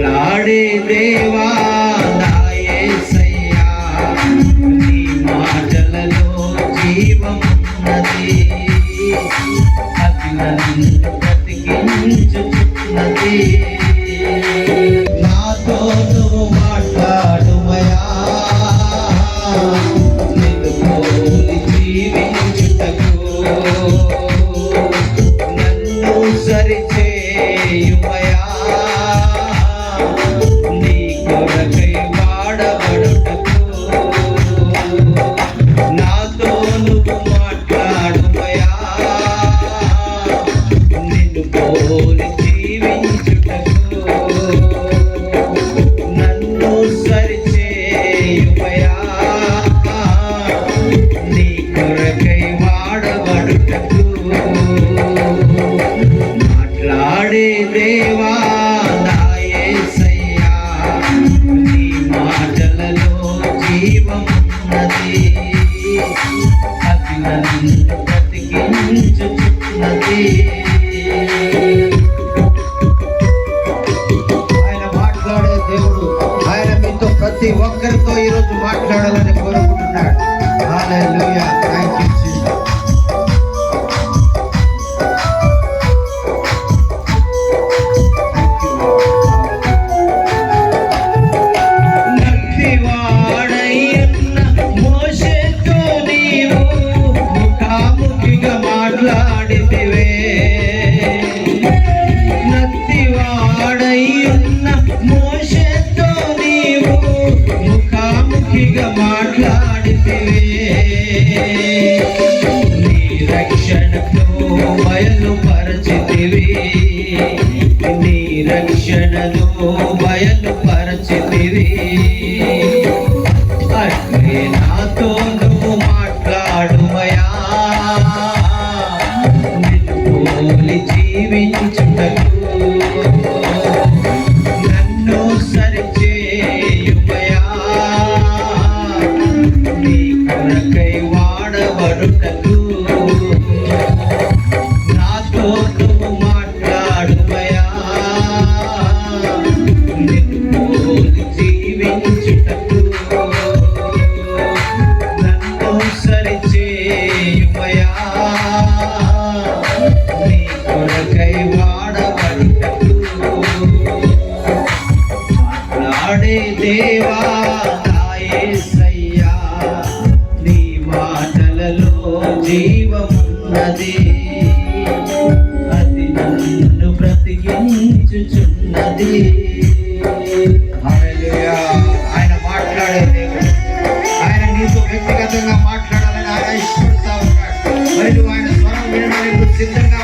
మాట్లాడే దేవా నా నీ మాటలలో జీవమున్నది. అది నన్ను బ్రతికించుచున్నది. నాతో నువ్వు ఆయన మాట్లాడే దేవుడు. ఆయన మీతో ప్రతి ఒక్కరితో ఈరోజు మాట్లాడాలని బయలుపరచితివి నీ రక్షణలో బయలుపరచితివి మాట్లాడే దేవా నా నీ మాటలలో జీవమున్నది. అది నన్ను బ్రతికించుచున్నది. ఆయన మాట్లాడే దేవుడు. ఆయన నీతో వ్యక్తిగతంగా మాట్లాడాలని ఆయన ఇష్టపడతా ఉన్నాడు. మరియు ఆయన స్వరం వినడానికి సిద్ధంగా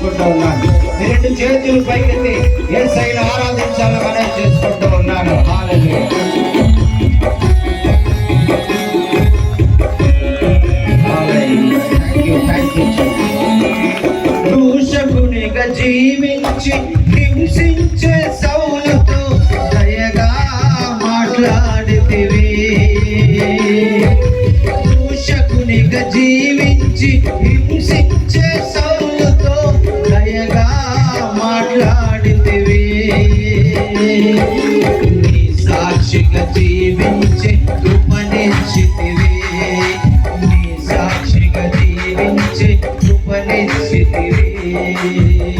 చేసుకుంటూ ఉన్నాను. రెండు చేతులు పైకెత్తి ఏసైని ఆరాధించాలని మనం చేసుకుంటూ ఉన్నాను. హల్లెలూయా దూషకునిగా జీవించి హింసించే సౌలుతో దయగా మాట్లాడితివి. దూషకునిగా జీవించి హింస Hey, hey, hey, hey.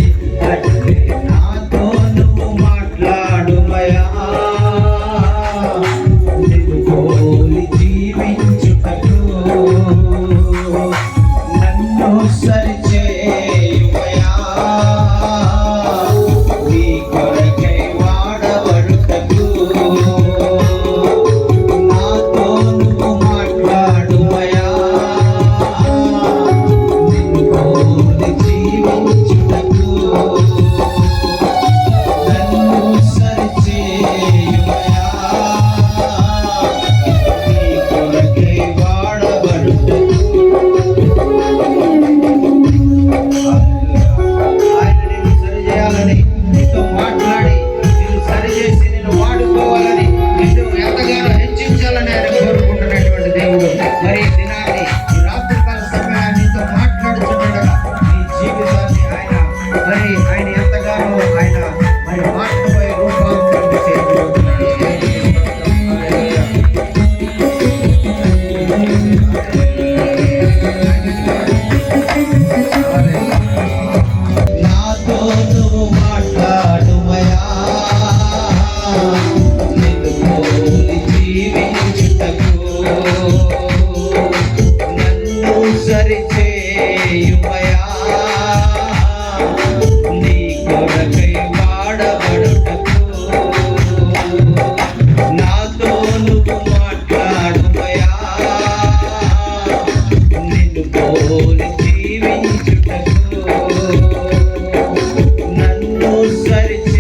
Very